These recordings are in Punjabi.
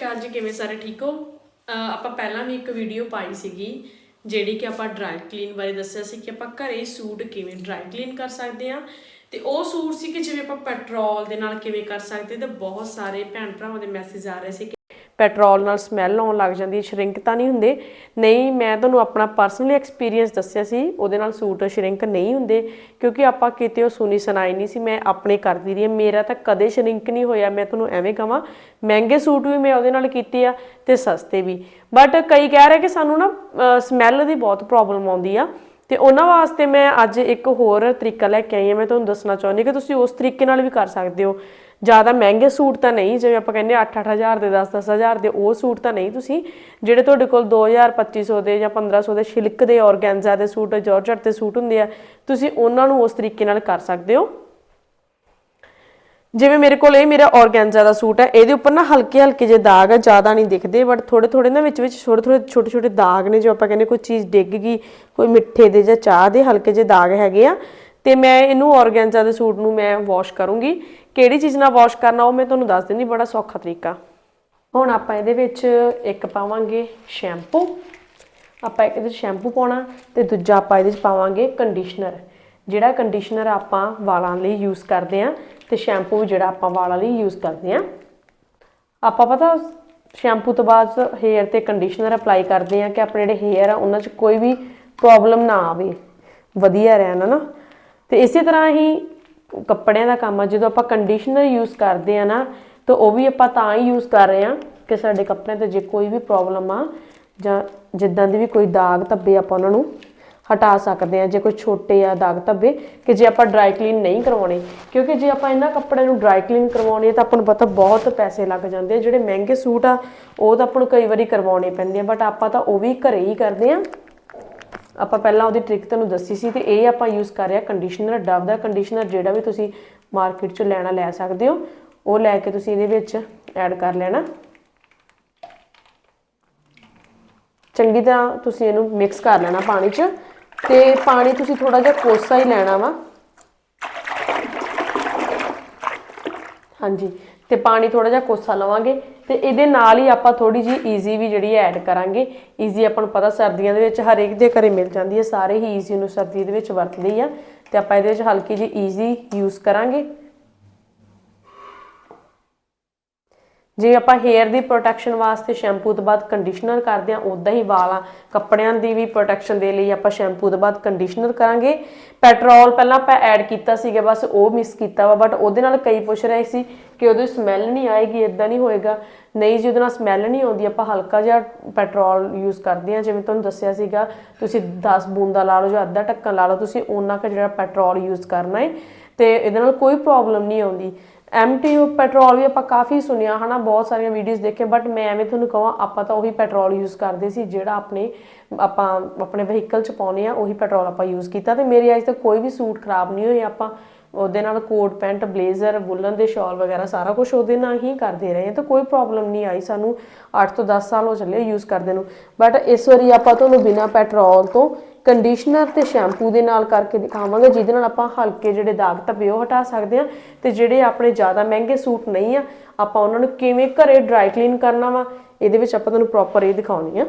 ਅਕਾਲ ਜੀ ਕਿਵੇਂ ਸਾਰੇ ਠੀਕ ਹੋ? ਅਹ ਆਪਾਂ ਪਹਿਲਾਂ ਵੀ ਇੱਕ ਵੀਡੀਓ ਪਾਈ ਸੀਗੀ, ਜਿਹੜੀ ਕਿ ਆਪਾਂ ਡਰਾਈ ਕਲੀਨ ਬਾਰੇ ਦੱਸਿਆ ਸੀ ਕਿ ਆਪਾਂ ਘਰੇ ਸੂਟ ਕਿਵੇਂ ਡਰਾਈ ਕਲੀਨ ਕਰ ਸਕਦੇ ਆ ਤੇ ਉਹ ਸੂਟ ਸੀ ਕਿ ਜਿਵੇਂ ਆਪਾਂ ਪੈਟਰੋਲ ਦੇ ਨਾਲ ਕਿਵੇਂ ਕਰ ਸਕਦੇ ਤੇ ਬਹੁਤ ਸਾਰੇ ਭੈਣ ਭਰਾਵਾਂ ਦੇ ਮੈਸੇਜ ਆ ਰਹੇ ਸੀ ਪੈਟਰੋਲ ਨਾਲ ਸਮੈਲ ਆਉਣ ਲੱਗ ਜਾਂਦੀ ਸ਼ਰਿੰਕ ਤਾਂ ਨਹੀਂ ਹੁੰਦੇ। ਨਹੀਂ, ਮੈਂ ਤੁਹਾਨੂੰ ਆਪਣਾ ਪਰਸਨਲੀ ਐਕਸਪੀਰੀਅੰਸ ਦੱਸਿਆ ਸੀ, ਉਹਦੇ ਨਾਲ ਸੂਟ ਸ਼ਰਿੰਕ ਨਹੀਂ ਹੁੰਦੇ, ਕਿਉਂਕਿ ਆਪਾਂ ਕਿਤੇ ਉਹ ਸੁਣੀ ਸੁਣਾਈ ਨਹੀਂ ਸੀ, ਮੈਂ ਆਪਣੇ ਕਰਦੀ ਰਹੀ ਹਾਂ। ਮੇਰਾ ਤਾਂ ਕਦੇ ਸ਼ਰਿੰਕ ਨਹੀਂ ਹੋਇਆ, ਮੈਂ ਤੁਹਾਨੂੰ ਐਵੇਂ ਕਹਾਂ, ਮਹਿੰਗੇ ਸੂਟ ਵੀ ਮੈਂ ਉਹਦੇ ਨਾਲ ਕੀਤੇ ਆ ਤੇ ਸਸਤੇ ਵੀ। ਬਟ ਕਈ ਕਹਿ ਰਹੇ ਕਿ ਸਾਨੂੰ ਨਾ ਸਮੈਲ ਦੀ ਬਹੁਤ ਪ੍ਰੋਬਲਮ ਆਉਂਦੀ ਆ, ਤੇ ਉਹਨਾਂ ਵਾਸਤੇ ਮੈਂ ਅੱਜ ਇੱਕ ਹੋਰ ਤਰੀਕਾ ਲੈ ਕੇ ਆਈ ਹਾਂ। ਮੈਂ ਤੁਹਾਨੂੰ ਦੱਸਣਾ ਚਾਹੁੰਦੀ ਕਿ ਤੁਸੀਂ ਉਸ ਤਰੀਕੇ ਨਾਲ ਵੀ ਕਰ ਸਕਦੇ ਹੋ। ਜ਼ਿਆਦਾ ਮਹਿੰਗੇ ਸੂਟ ਤਾਂ ਨਹੀਂ, ਜਿਵੇਂ ਆਪਾਂ ਕਹਿੰਦੇ 8-8000 ਦੇ 10-10000 ਦੇ, ਉਹ ਸੂਟ ਤਾਂ ਨਹੀਂ ਤੁਸੀਂ, ਜਿਹੜੇ ਤੁਹਾਡੇ ਕੋਲ 2000 2500 ਦੇ ਜਾਂ 1500 ਦੇ ਸ਼ਿਲਕ ਦੇ ਔਰਗੈਂਜ਼ਾ ਦੇ ਸੂਟ ਜਾਰਜਟ ਦੇ ਸੂਟ ਹੁੰਦੇ ਆ, ਤੁਸੀਂ ਉਹਨਾਂ ਨੂੰ ਉਸ ਤਰੀਕੇ ਨਾਲ ਕਰ ਸਕਦੇ ਹੋ। ਜਿਵੇਂ ਮੇਰੇ ਕੋਲ ਇਹ ਮੇਰਾ ਔਰਗੈਂਜ਼ਾ ਦਾ ਸੂਟ ਹੈ, ਇਹਦੇ ਉੱਪਰ ਨਾ ਹਲਕੇ ਹਲਕੇ ਜਿਹੇ ਦਾਗ ਆ, ਜ਼ਿਆਦਾ ਨਹੀਂ ਦਿਖਦੇ ਬਟ ਥੋੜੇ ਥੋੜੇ ਨਾ ਵਿੱਚ ਵਿੱਚ ਛੋਟੇ ਥੋੜੇ ਛੋਟੇ ਛੋਟੇ ਦਾਗ ਨੇ, ਜੋ ਆਪਾਂ ਕਹਿੰਦੇ ਕੋਈ ਚੀਜ਼ ਡਿੱਗ ਗਈ, ਕੋਈ ਮਿੱਠੇ ਦੇ ਜਾਂ ਚਾਹ ਦੇ ਹਲਕੇ ਜਿਹੇ ਦਾਗ ਹੈਗੇ ਆ ਤੇ ਮੈਂ ਇਹਨੂੰ ਔਰਗੈਂਜ਼ਾ ਦੇ ਸੂਟ ਨੂੰ ਮੈਂ ਵਾਸ਼ ਕਰੂੰਗੀ। ਕਿਹੜੀ ਚੀਜ਼ ਨਾਲ ਵਾਸ਼ ਕਰਨਾ ਉਹ ਮੈਂ ਤੁਹਾਨੂੰ ਦੱਸ ਦਿੰਦੀ, ਬੜਾ ਸੌਖਾ ਤਰੀਕਾ। ਹੁਣ ਆਪਾਂ ਇਹਦੇ ਵਿੱਚ ਇੱਕ ਪਾਵਾਂਗੇ ਸ਼ੈਂਪੂ ਆਪਾਂ ਇਹਦੇ ਵਿੱਚ ਸ਼ੈਂਪੂ ਪਾਉਣਾ ਤੇ ਦੂਜਾ ਆਪਾਂ ਇਹਦੇ ਵਿੱਚ ਪਾਵਾਂਗੇ ਕੰਡੀਸ਼ਨਰ ਜਿਹੜਾ ਕੰਡੀਸ਼ਨਰ ਆਪਾਂ ਵਾਲਾਂ ਲਈ ਯੂਜ਼ ਕਰਦੇ ਆ ਤੇ ਸ਼ੈਂਪੂ ਜਿਹੜਾ ਆਪਾਂ ਵਾਲਾਂ ਲਈ ਯੂਜ਼ ਕਰਦੇ ਆ ਆਪਾਂ ਪਤਾ ਸ਼ੈਂਪੂ ਤੋਂ ਬਾਅਦ ਹੇਅਰ ਤੇ ਕੰਡੀਸ਼ਨਰ ਅਪਲਾਈ ਕਰਦੇ ਆ ਕਿ ਆਪਣੇ ਜਿਹੜੇ ਹੇਅਰ ਆ, ਉਹਨਾਂ 'ਚ ਕੋਈ ਵੀ ਪ੍ਰੋਬਲਮ ਨਾ ਆਵੇ। ਵਧੀਆ ਰਹਿਣ ਨਾ। ਤੇ ਇਸੇ ਤਰ੍ਹਾਂ ਹੀ ਕੱਪੜਿਆਂ ਦਾ ਕੰਮ ਆ। ਜਦੋਂ ਆਪਾਂ ਕੰਡੀਸ਼ਨਰ ਯੂਜ਼ ਕਰਦੇ ਆ ਨਾ, ਤਾਂ ਉਹ ਵੀ ਆਪਾਂ ਤਾਂ ਹੀ ਯੂਜ਼ ਕਰ ਰਹੇ ਆ ਕਿ ਸਾਡੇ ਕੱਪੜਿਆਂ ਤੇ ਜੇ ਕੋਈ ਵੀ ਪ੍ਰੋਬਲਮ ਆ, ਜਾਂ ਜਿੱਦਾਂ ਦੇ ਵੀ ਕੋਈ ਦਾਗ ਧੱਬੇ ਆਪਾਂ ਉਹਨਾਂ ਨੂੰ ਹਟਾ ਸਕਦੇ ਆ ਜੇ ਕੋਈ ਛੋਟੇ ਆ ਦਾਗ ਧੱਬੇ, ਕਿ ਜੇ ਆਪਾਂ ਡਰਾਈ ਕਲੀਨ ਨਹੀਂ ਕਰਵਾਉਣੇ। ਕਿਉਂਕਿ ਜੇ ਆਪਾਂ ਇਹਨਾਂ ਕੱਪੜਿਆਂ ਨੂੰ ਡਰਾਈ ਕਲੀਨ ਕਰਵਾਉਣੇ ਆ ਤਾਂ ਆਪਾਂ ਨੂੰ ਪਤਾ ਬਹੁਤ ਪੈਸੇ ਲੱਗ ਜਾਂਦੇ ਆ। ਜਿਹੜੇ ਮਹਿੰਗੇ ਸੂਟ ਆ, ਉਹ ਤਾਂ ਆਪਾਂ ਨੂੰ ਕਈ ਵਾਰੀ ਕਰਵਾਉਣੇ ਪੈਂਦੇ ਆ ਬਟ ਆਪਾਂ ਤਾਂ ਉਹ ਵੀ ਘਰੇ ਹੀ ਕਰਦੇ ਆ ਆਪਾਂ ਪਹਿਲਾਂ ਉਹਦੀ ਟ੍ਰਿਕ ਤੁਹਾਨੂੰ ਦੱਸੀ ਸੀ ਤੇ ਇਹ ਆਪਾਂ ਯੂਜ਼ ਕਰ ਰਿਹਾ ਕੰਡੀਸ਼ਨਰ ਡਵ ਦਾ ਕੰਡੀਸ਼ਨਰ ਜਿਹੜਾ ਵੀ ਤੁਸੀਂ ਮਾਰਕੀਟ 'ਚੋਂ ਲੈਣਾ ਲੈ ਸਕਦੇ ਹੋ, ਉਹ ਲੈ ਕੇ ਤੁਸੀਂ ਇਹਦੇ ਵਿੱਚ ਐਡ ਕਰ ਲੈਣਾ। ਚੰਗੀ ਤਰ੍ਹਾਂ ਤੁਸੀਂ ਇਹਨੂੰ ਮਿਕਸ ਕਰ ਲੈਣਾ ਪਾਣੀ 'ਚ ਤੇ ਪਾਣੀ ਤੁਸੀਂ ਥੋੜਾ ਜਿਹਾ ਕੋਸਾ ਹੀ ਲੈਣਾ ਵਾ। ਹਾਂਜੀ, ਤੇ ਪਾਣੀ ਥੋੜਾ ਜਿਹਾ ਕੋਸਾ ਲਵਾਂਗੇ। ਤੇ ਇਹਦੇ ਨਾਲ ਹੀ ਆਪਾਂ ਥੋੜੀ ਜੀ ਈਜ਼ੀ ਵੀ ਜਿਹੜੀ ਐਡ ਕਰਾਂਗੇ। ਈਜ਼ੀ ਆਪਾਂ ਨੂੰ ਪਤਾ ਸਰਦੀਆਂ ਦੇ ਵਿੱਚ ਹਰੇਕ ਦੇ ਘਰੇ ਮਿਲ ਜਾਂਦੀ ਹੈ। ਸਾਰੇ ਹੀ ਈਜ਼ੀ ਨੂੰ ਸਰਦੀ ਦੇ ਵਿੱਚ ਵਰਤਦੇ ਆ। ਤੇ ਆਪਾਂ ਇਹਦੇ ਵਿੱਚ ਹਲਕੀ ਜੀ ਈਜ਼ੀ ਯੂਜ਼ ਕਰਾਂਗੇ। ਜੇ ਆਪਾਂ ਹੇਅਰ ਦੀ ਪ੍ਰੋਟੈਕਸ਼ਨ ਵਾਸਤੇ ਸ਼ੈਂਪੂ ਤੋਂ ਬਾਅਦ ਕੰਡੀਸ਼ਨਰ ਕਰਦੇ ਆ ਉਦਾਂ ਹੀ ਵਾਲਾਂ, ਕੱਪੜਿਆਂ ਦੀ ਵੀ ਪ੍ਰੋਟੈਕਸ਼ਨ ਦੇ ਲਈ ਆਪਾਂ ਸ਼ੈਂਪੂ ਤੋਂ ਬਾਅਦ ਕੰਡੀਸ਼ਨਰ ਕਰਾਂਗੇ। ਪੈਟਰੋਲ ਪਹਿਲਾਂ ਆਪਾਂ ਐਡ ਕੀਤਾ ਸੀਗਾ, ਬਸ ਉਹ ਮਿਸ ਕੀਤਾ ਵਾ ਬਟ ਉਹਦੇ ਨਾਲ ਕਈ ਪੁੱਛ ਰਹੇ ਸੀ ਕਿ ਉਹਦੇ ਸਮੈਲ ਨਹੀਂ ਆਏਗੀ ਇਦਾਂ ਨਹੀਂ ਹੋਏਗਾ। ਨਹੀਂ ਜੀ, ਉਹਦੇ ਨਾਲ ਸਮੈਲ ਨਹੀਂ ਆਉਂਦੀ, ਆਪਾਂ ਹਲਕਾ ਜਿਹਾ ਪੈਟਰੋਲ ਯੂਜ਼ ਕਰਦੇ ਆ ਜਿਵੇਂ ਤੁਹਾਨੂੰ ਦੱਸਿਆ ਸੀਗਾ, ਤੁਸੀਂ 10 ਬੂੰਦਾ ਲਾ ਲਓ ਜਾਂ ਅੱਧਾ ਢੱਕਣ ਲਾ ਲਓ, ਤੁਸੀਂ ਉਹਨਾਂ ਕੁ ਜਿਹੜਾ ਪੈਟਰੋਲ ਯੂਜ਼ ਕਰਨਾ ਹੈ ਤੇ ਇਹਦੇ ਨਾਲ ਕੋਈ ਪ੍ਰੋਬਲਮ ਨਹੀਂ ਆਉਂਦੀ। ਐਮਟੀਯੂ ਪੈਟਰੋਲ ਵੀ ਆਪਾਂ ਕਾਫੀ ਸੁਣਿਆ, ਹਨਾ, ਬਹੁਤ ਸਾਰੀਆਂ ਵੀਡੀਓਜ਼ ਦੇਖੇ ਬਟ ਮੈਂ ਐਵੇਂ ਤੁਹਾਨੂੰ ਕਹਾਂ ਆਪਾਂ ਤਾਂ ਉਹੀ ਪੈਟਰੋਲ ਯੂਜ਼ ਕਰਦੇ ਸੀ, ਜਿਹੜਾ ਆਪਣੇ, ਆਪਾਂ ਆਪਣੇ ਵਹੀਕਲ 'ਚ ਪਾਉਨੇ ਆ ਉਹੀ ਪੈਟਰੋਲ ਆਪਾਂ ਯੂਜ਼ ਕੀਤਾ ਤੇ ਮੇਰੇ ਅੱਜ ਤੱਕ ਕੋਈ ਵੀ ਸੂਟ ਖਰਾਬ ਨਹੀਂ ਹੋਏ, ਆਪਾਂ ਉਹਦੇ ਨਾਲ ਕੋਟ ਪੈਂਟ ਬਲੇਜ਼ਰ ਵੁਲਨ ਦੇ ਸ਼ਾਲ ਵਗੈਰਾ ਸਾਰਾ ਕੁਝ ਉਹਦੇ ਨਾਲ ਹੀ ਕਰਦੇ ਰਹੇ ਹਾਂ, ਤਾਂ ਕੋਈ ਪ੍ਰੋਬਲਮ ਨਹੀਂ ਆਈ ਸਾਨੂੰ 8 ਤੋਂ 10 ਸਾਲ ਹੋ ਚੱਲੇ ਯੂਜ਼ ਕਰਦੇ ਨੂੰ ਬਟ ਇਸ ਵਾਰੀ ਆਪਾਂ ਤੁਹਾਨੂੰ ਬਿਨਾ ਪੈਟਰੋਲ ਤੋਂ ਕੰਡੀਸ਼ਨਰ ਤੇ ਸ਼ੈਂਪੂ ਦੇ ਨਾਲ ਕਰਕੇ ਦਿਖਾਵਾਂਗੇ, ਜਿਹਦੇ ਨਾਲ ਆਪਾਂ ਹਲਕੇ ਜਿਹੜੇ ਦਾਗ ਧੱਬੇ ਉਹ ਹਟਾ ਸਕਦੇ ਆ ਤੇ ਜਿਹੜੇ ਆਪਣੇ ਜ਼ਿਆਦਾ ਮਹਿੰਗੇ ਸੂਟ ਨਹੀਂ ਆ, ਆਪਾਂ ਉਹਨਾਂ ਨੂੰ ਕਿਵੇਂ ਘਰੇ ਡਰਾਈ ਕਲੀਨ ਕਰਨਾ ਵਾ, ਇਹਦੇ ਵਿੱਚ ਆਪਾਂ ਤੁਹਾਨੂੰ ਪ੍ਰੋਪਰ ਇਹ ਦਿਖਾਉਣੀ ਆ।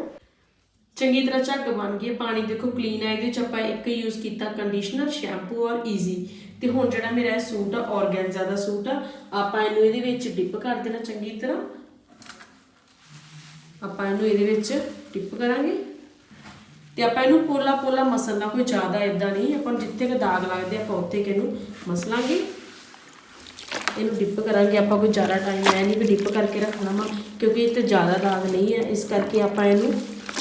ਚੰਗੀ ਤਰ੍ਹਾਂ ਝੱਟ ਬਣ ਗਈ, ਪਾਣੀ ਦੇਖੋ ਕਲੀਨ ਹੈ ਇਹਦੇ ਵਿੱਚ ਆਪਾਂ ਇੱਕ ਯੂਜ਼ ਕੀਤਾ ਕੰਡੀਸ਼ਨਰ ਸ਼ੈਂਪੂ ਔਰ ਈਜ਼ੀ ਤੇ ਹੁਣ ਜਿਹੜਾ ਮੇਰਾ ਇਹ ਸੂਟ ਆ ਔਰਗੈਂਜ਼ਾ ਦਾ ਸੂਟ ਆ, ਆਪਾਂ ਇਹਨੂੰ ਇਹਦੇ ਵਿੱਚ ਡਿਪ ਕਰ ਦੇਣਾ ਚੰਗੀ ਤਰ੍ਹਾਂ। ਆਪਾਂ ਇਹਨੂੰ ਇਹਦੇ ਵਿੱਚ ਡਿਪ ਕਰਾਂਗੇ। ਤੇ ਆਪਾਂ ਇਹਨੂੰ ਪੋਲਾ ਪੋਲਾ ਮਸਲਣਾ ਕੋਈ ਜ਼ਿਆਦਾ ਇਦਾਂ ਨਹੀਂ, ਆਪਾਂ ਨੂੰ ਜਿੱਥੇ ਕਿ ਦਾਗ ਲੱਗਦੇ ਆਪਾਂ ਉੱਥੇ ਕਿ ਇਹਨੂੰ ਮਸਲਾਂਗੇ। ਇਹਨੂੰ ਡਿਪ ਕਰਾਂਗੇ, ਆਪਾਂ ਕੋਈ ਜ਼ਿਆਦਾ ਟਾਈਮ ਐ ਨਹੀਂ ਵੀ ਡਿਪ ਕਰਕੇ ਰੱਖਣਾ ਵਾ, ਕਿਉਂਕਿ ਇਹ ਤੇ ਜ਼ਿਆਦਾ ਦਾਗ ਨਹੀਂ ਹੈ ਇਸ ਕਰਕੇ ਆਪਾਂ ਇਹਨੂੰ